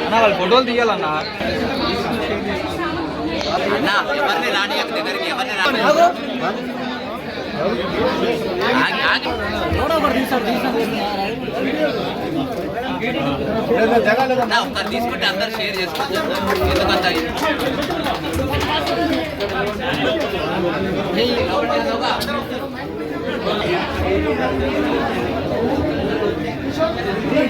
అన్న వాళ్ళు ఫోటోలు తీయాలన్నా అన్న ఎవరిని రానియక దగ్గరికి ఎవరిని రాని ఆగి ఆగి అన్న, ఒక్కరు తీసుకుంటే అందరు షేర్ చేసుకోవచ్చు ఎందుకంత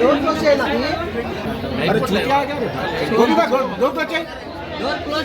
డోర్ క్లోజ్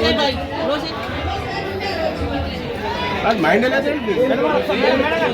చేయి బాయ్ క్లోజ్ చేయి మైండ్ పవన్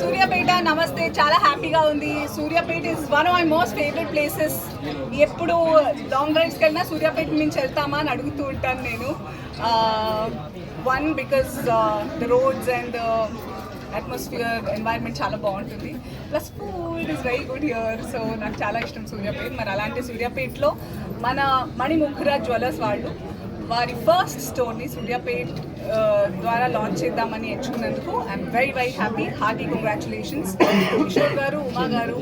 సూర్యాపేట నమస్తే. చాలా హ్యాపీగా ఉంది. Suryapet is one of my most favourite places ఎప్పుడు లాంగ్ డ్రైవ్స్కి వెళ్ళినా సూర్యాపేట నుంచి వెళ్తామా అని అడుగుతూ ఉంటాను నేను. One because the roads and atmosphere environment చాలా బాగుంటుంది. Plus food is very good here so నాకు చాలా ఇష్టం సూర్యాపేట్. మరి అలాంటి సూర్యాపేట్లో మన మణిముఖురా జ్యువెలర్స్ వాళ్ళు వారి ఫస్ట్ స్టోర్ని సూర్యాపేట్ ద్వారా లాంచ్ చేద్దామని ఎంచుకున్నందుకు I'm very very happy hearty congratulations Kishore గారు ఉమా గారు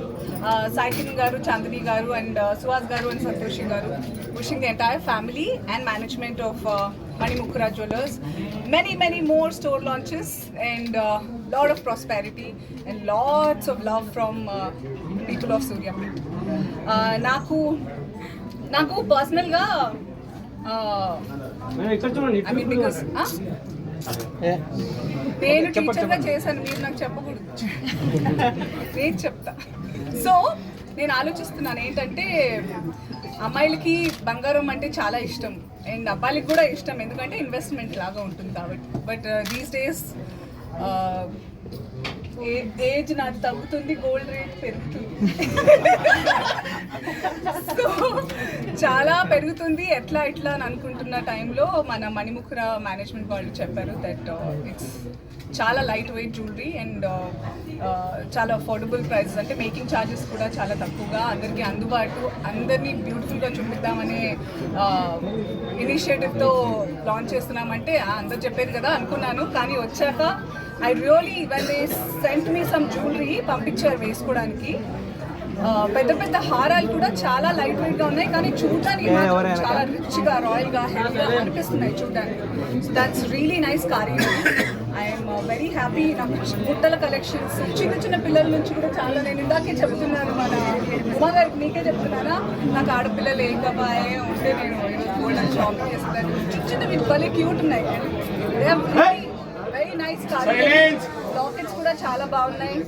సాయికిన్ గారు చాందిని గారు అండ్ సుహాస్ గారు అండ్ సంతోషి గారు. Wishing the entire family and management of Manimukura jewellers many many more store launches and lot of prosperity and lots of love from uh, people of Suryapet. Uh, నాకు నాకు పర్సనల్గా I mean because నేను టీచర్గా చేశాను మీరు నాకు చెప్పకూడదు. నేను చెప్తా. సో నేను ఆలోచిస్తున్నాను ఏంటంటే అమ్మాయిలకి బంగారం అంటే చాలా ఇష్టం. అండ్ అబ్బాయిలకి కూడా ఇష్టం ఎందుకంటే ఇన్వెస్ట్మెంట్ లాగా ఉంటుంది కాబట్టి. బట్ దీస్ డేస్ ఏజ్ నాకు తగ్గుతుంది గోల్డ్ రేట్ పెరుగుతుంది. సో చాలా పెరుగుతుంది. ఎట్లా ఎట్లా అని అనుకుంటున్న టైంలో మన మణిముఖుర మేనేజ్మెంట్ వాళ్ళు చెప్పారు దట్ ఇట్స్ uh, చాలా లైట్ వెయిట్ జ్యువెలరీ అండ్ చాలా అఫోర్డబుల్ ప్రైస్ అంటే మేకింగ్ ఛార్జెస్ కూడా చాలా తక్కువగా అందరికీ అందుబాటు అందరినీ బ్యూటిఫుల్గా చూపిద్దామనే ఇనిషియేటివ్తో లాంచ్ చేస్తున్నామంటే అందరు చెప్పేది కదా అనుకున్నాను. కానీ వచ్చాక I really when they sent me some jewellery పంపించారు వేసుకోవడానికి. పెద్ద పెద్ద హారాలు కూడా చాలా లైట్ వెయిట్గా ఉన్నాయి. కానీ చూడడానికి చాలా రిచ్గా రాయల్గా హెవీగా అనిపిస్తున్నాయి చూడడానికి. సో దాట్స్ రియలీ నైస్ కార్యం ఐఎమ్ వెరీ హ్యాపీ నాకు బుట్టల కలెక్షన్స్ చిన్న చిన్న పిల్లల నుంచి కూడా చాలా నేను ఇందాకే చెప్తున్నాను మన ఉమా గారికి మీకే చెప్తున్నానా? నాకు ఆడపిల్లలు ఏం కబాయే ఉంటే నేను గోల్డెన్ షాపింగ్ చేస్తాను. చిన్న చిన్నవి భలే క్యూట్ ఉన్నాయి. వెరీ నైస్ లాకెట్స్ కూడా చాలా బాగున్నాయి.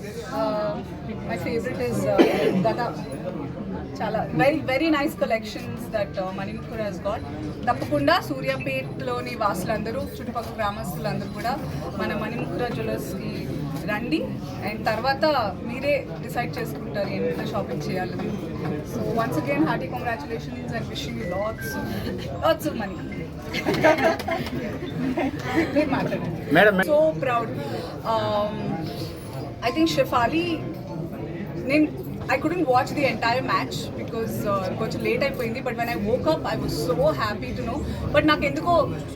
మై ఫేవరెట్ ఇస్ దగా చాలా very very nice collections that Manipur has got తప్పకుండా సూర్యాపేట్లోని వాసులందరూ చుట్టుపక్కల గ్రామస్తులందరూ కూడా మన మణిముఖుర జ్యువెలర్స్కి రండి. అండ్ తర్వాత మీరే డిసైడ్ చేసుకుంటారు ఎంత షాపింగ్ చేయాలని. So once again hearty congratulations and wishing lots lots of money madam so proud I think Shefali నేను I couldn't watch the entire match because కొంచెం లేట్ అయిపోయింది but when I woke up I was so happy to know but నాకు ఎందుకో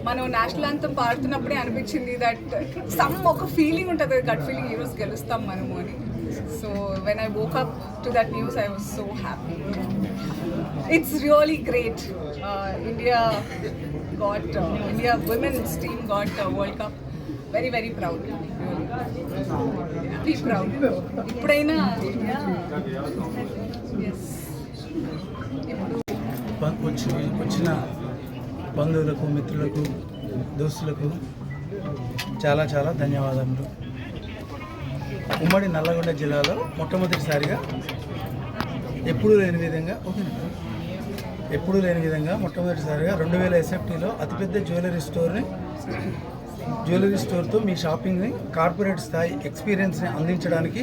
మనం national anthem పాడుతున్నప్పుడే అనిపించింది that some ఒక feeling ఉంటుంది గట్ ఫీలింగ్ ఈరోజు గెలుస్తాం మనము అని. So when I woke up to that news I was so happy it's really great. Uh, India got uh, India women's team got uh, World Cup. Very very proud. Really. Proud. ఇప్పుడైనా వచ్చి వచ్చిన బంధువులకు మిత్రులకు దోస్తులకు చాలా చాలా ధన్యవాదములు ఉమ్మడి నల్లగొండ జిల్లాలో మొట్టమొదటిసారిగా ఎప్పుడూ లేని విధంగా ఓకే ఎప్పుడూ లేని విధంగా మొట్టమొదటిసారిగా రెండు వేల ఎస్ఎఫ్టీలో అతిపెద్ద జ్యువెలరీ స్టోర్ని జ్యువెలరీ స్టోర్తో మీ షాపింగ్ని కార్పొరేట్ స్థాయి ఎక్స్పీరియన్స్ని అందించడానికి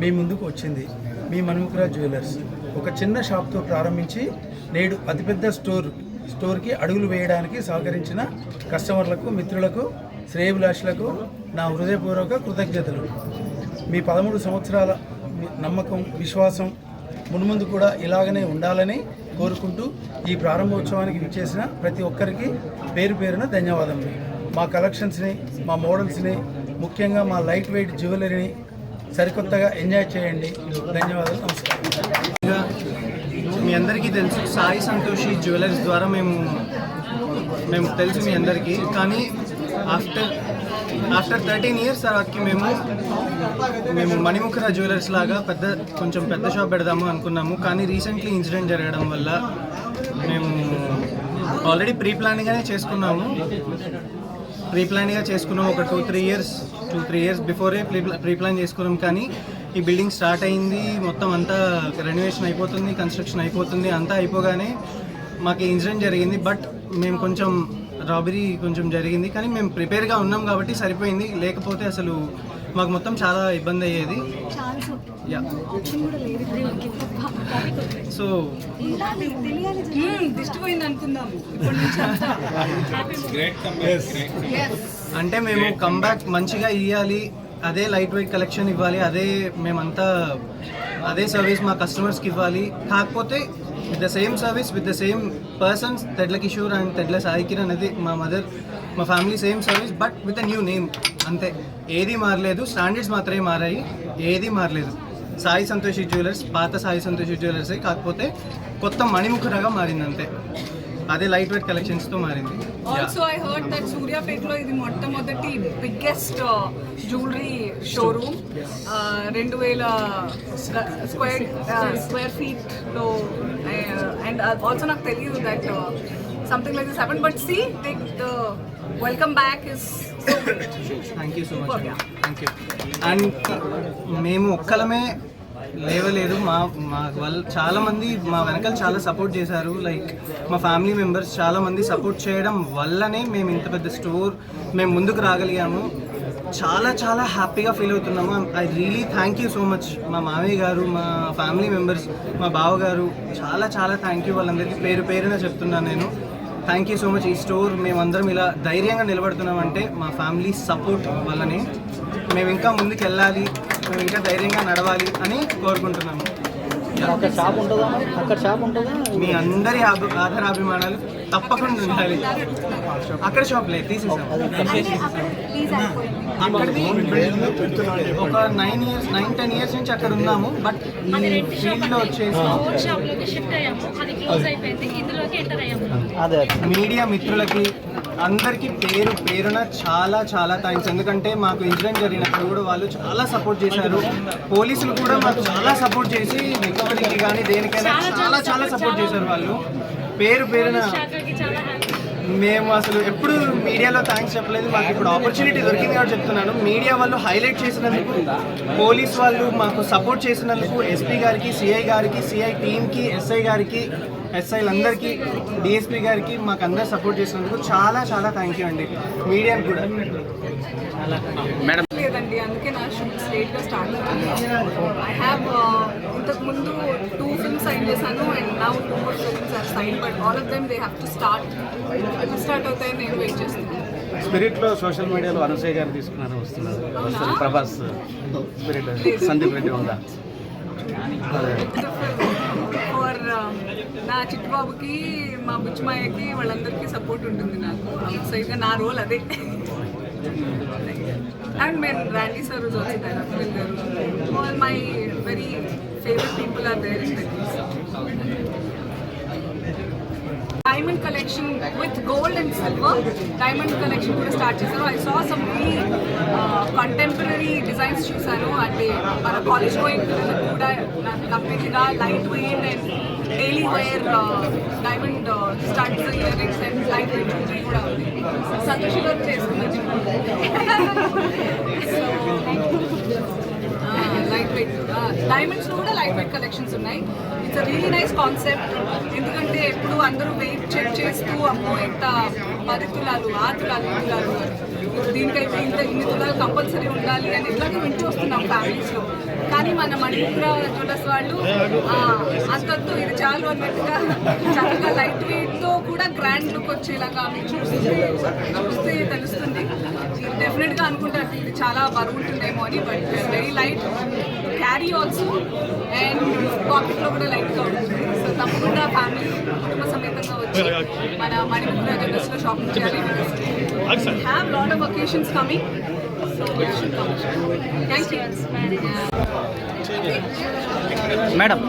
మీ ముందుకు వచ్చింది మీ మణిముఖరా జ్యువెలర్స్. ఒక చిన్న షాప్తో ప్రారంభించి నేడు అతిపెద్ద స్టోర్ స్టోర్కి అడుగులు వేయడానికి సహకరించిన కస్టమర్లకు మిత్రులకు శ్రేయభిలాషులకు నా హృదయపూర్వక కృతజ్ఞతలు. మీ పదమూడు సంవత్సరాల నమ్మకం విశ్వాసం మున్ముందు కూడా ఇలాగనే ఉండాలని కోరుకుంటూ ఈ ప్రారంభోత్సవానికి విచ్చేసిన ప్రతి ఒక్కరికి పేరు పేరున ధన్యవాదములు. మా కలెక్షన్స్ని మా మోడల్స్ని ముఖ్యంగా మా లైట్ వెయిట్ జ్యువెలరీని సరికొత్తగా ఎంజాయ్ చేయండి. ధన్యవాదాలు. నమస్కారం. ఇంకా మీ అందరికీ తెలుసు సాయి సంతోషి జ్యువెలర్స్ ద్వారా మేము మేము తెలుసు మీ అందరికీ. కానీ ఆఫ్టర్ ఆఫ్టర్ థర్టీన్ ఇయర్స్ తర్వాతకి మేము మేము మణిముఖర జ్యువెలర్స్ లాగా పెద్ద కొంచెం పెద్ద షాప్ పెడదాము అనుకున్నాము. కానీ రీసెంట్లీ ఇన్సిడెంట్ జరగడం వల్ల మేము ఆల్రెడీ ప్రీ ప్లాన్గానే చేసుకున్నాము. ప్రీ ప్లాన్గా చేసుకున్నాం ఒక two three years two three years before pre pre plan చేసుకున్నాం. కానీ ఈ బిల్డింగ్ స్టార్ట్ అయింది. మొత్తం అంతా రెనోవేషన్ అయిపోతుంది కన్స్ట్రక్షన్ అయిపోతుంది. అంతా అయిపోగానే మాకు ఇన్సిడెంట్ జరిగింది. బట్ మేము కొంచెం రాబరీ కొంచెం జరిగింది. కానీ మేము ప్రిపేర్గా ఉన్నాం కాబట్టి సరిపోయింది. లేకపోతే అసలు మాకు మొత్తం చాలా ఇబ్బంది అయ్యేది. యా. సో అంటే మేము కంబ్యాక్ మంచిగా ఇవ్వాలి అదే లైట్ వెయిట్ కలెక్షన్ ఇవ్వాలి. అదే మేమంతా అదే సర్వీస్ మా కస్టమర్స్కి ఇవ్వాలి. కాకపోతే with the same service with the same persons Tedla Kishore and Tedla Sai Kiran అనేది మా మదర్ మా family same service but with a new name అంతే ఏది మారలేదు స్టాండర్డ్స్ మాత్రమే మారాయి ఏది మారలేదు సాయి సంతోషి జ్యువెలర్స్ పాత సాయి సంతోషి జ్యువెలర్సే కాకపోతే కొత్త మణిముఖరగా మారింది అంతే అదే లైట్ వెయిట్ కలెక్షన్స్తో మారింది. Yeah. Also I heard that సూర్యాపేటలో ఇది మొట్టమొదటి బిగ్గెస్ట్ జ్యువెలరీ షోరూమ్ రెండు వేల స్క్వేర్ స్క్వేర్ ఫీట్లో అండ్ ఆల్సో నాకు తెలియదు that something like this happen but see దిక్ the welcome back is thank you so much thank you and మేము ఒక్కలమే లేవలేదు. మా మా వాళ్ళు చాలా మంది మా వెనకాల చాలా సపోర్ట్ చేశారు. లైక్ మా ఫ్యామిలీ మెంబర్స్ చాలా మంది సపోర్ట్ చేయడం వల్లనే మేము ఇంత పెద్ద స్టోర్ మేము ముందుకు రాగలిగాము. చాలా చాలా హ్యాపీగా ఫీల్ అవుతున్నాము. I really thank you so much మా మామయ్య గారు మా ఫ్యామిలీ మెంబర్స్ మా బావగారు చాలా చాలా థ్యాంక్ యూ వాళ్ళందరికీ పేరు పేరున చెప్తున్నాను నేను. థ్యాంక్ యూ సో మచ్ ఈ స్టోర్. మేమందరం ఇలా ధైర్యంగా నిలబడుతున్నామంటే మా ఫ్యామిలీ సపోర్ట్ వల్లనే మేము ఇంకా ముందుకు వెళ్ళాలి మేము ఇంకా ధైర్యంగా నడవాలి అని కోరుకుంటున్నాము అక్కడ షాప్ ఉంటుందా? అక్కడ షాప్ ఉంటుందా? మీ అందరి ఆధారాభిమానాలు తప్పకుండా ఉండాలి. అక్కడ షాప్ లేదు తీసేసాం. అక్కడిది ఒక nine years nine ten years నుంచి అక్కడ ఉన్నాము బట్ ఈ ఫీల్డ్లో వచ్చేసి ఓన్ షాప్లోకి షిఫ్ట్ అయ్యాము. అది క్లోజ్ అయిపోయింది. ఇందులోకి ఎంటర్ అయ్యాము. అదే అదే. మీడియా మిత్రులకి అందరికీ పేరు పేరున చాలా చాలా థ్యాంక్స్ ఎందుకంటే మాకు ఇన్సిడెంట్ జరిగినప్పుడు కూడా వాళ్ళు చాలా సపోర్ట్ చేశారు. పోలీసులు కూడా మాకు చాలా సపోర్ట్ చేసి రికవరీకి కానీ దేనికైనా చాలా చాలా సపోర్ట్ చేశారు వాళ్ళు. పేరు పేరున మేము అసలు ఎప్పుడు మీడియాలో థ్యాంక్స్ చెప్పలేదు. మాకు ఇప్పుడు ఆపర్చునిటీ దొరికింది కాబట్టి చెప్తున్నాను. మీడియా వాళ్ళు హైలైట్ చేసినందుకు పోలీస్ వాళ్ళు మాకు సపోర్ట్ చేసినందుకు ఎస్పీ గారికి సిఐ గారికి సిఐ టీమ్కి ఎస్ఐ గారికి ఎస్ఐలందరికీ డిఎస్పీ గారికి మాకు అందరు సపోర్ట్ చేసినందుకు చాలా చాలా థ్యాంక్ యూ అండి. మీడియాకి కూడా. లేదండి అందుకే నా షూట్స్ లేట్గా స్టార్ట్ ఐ హ్యావ్ ఇంతకు ముందు టూ ఫిల్మ్స్ సైన్ చేశాను and now two more films are sign but all of them they have to start ఎప్పుడు స్టార్ట్ అవుతాయి నేను వెయిట్ చేస్తున్నాను స్పిరిట్లో సోషల్ మీడియాలో అనసూయ గారు తీసుకున్నారు వస్తున్నారు? ప్రభాస్. స్పిరిట్. సందీప్ రెడ్డి ఉందా? నా చిట్టుబాబుకి మా బుచ్చిమాయకి వాళ్ళందరికీ సపోర్ట్ ఉంటుంది నాకు. సైడ్గా నా రోల్ అదే. అండ్ మేము రాండీ సార్ రోజు వచ్చింటారు అఖిల్ గారు all my very favourite people are there in diamond collection with gold and silver diamond collection కూడా స్టార్ట్ చేశారు. I saw some very contemporary designs చూసాను అంటే మన కాలేజ్ గోయింగ్ పిల్లలకు కూడా నాకు నప్పిందిగా light weight and daily wear diamond studs earrings and light weight jewellery కూడా ఉంది. సంతోష్ గారు చేసుకున్నారు. లైట్ వెయిట్ డైమండ్స్ కూడా లైట్ వెయిట్ కలెక్షన్స్ ఉన్నాయి ఇట్స్ రియలీ నైస్ కాన్సెప్ట్ ఎందుకంటే ఎప్పుడు అందరూ వెయిట్ చెక్ చేస్తూ అమ్మో ఇంత పది తులాలు ఆ తులాలు తులాలు దీనికైతే ఇంత ఇన్ని తులాలు కంపల్సరీ ఉండాలి అని ఇట్లాగే వింటూ వస్తున్నాం ఫ్యామిలీస్లో కానీ మన మణిపుర జ్యువెలర్స్ వాళ్ళు ఆ, అంతొద్దు ఇది చాలు అన్నట్టుగా చక్కగా లైట్ వెయిట్తో కూడా గ్రాండ్ లుక్ వచ్చేలాగా మీకు చూస్తే చూస్తే తెలుస్తుంది. డెఫినెట్గా అనుకుంటారు ఇది చాలా బరువు ఉంటుందేమో అని but very light carry also and పాకెట్లో కూడా లైట్గా ఉంటుంది. సో తప్పకుండా ఫ్యామిలీ కుటుంబ సమేతంగా వచ్చి మన మణిపూర్ జ్యువెలర్స్లో షాపింగ్ చేయాలి. Have lot of occasions coming madam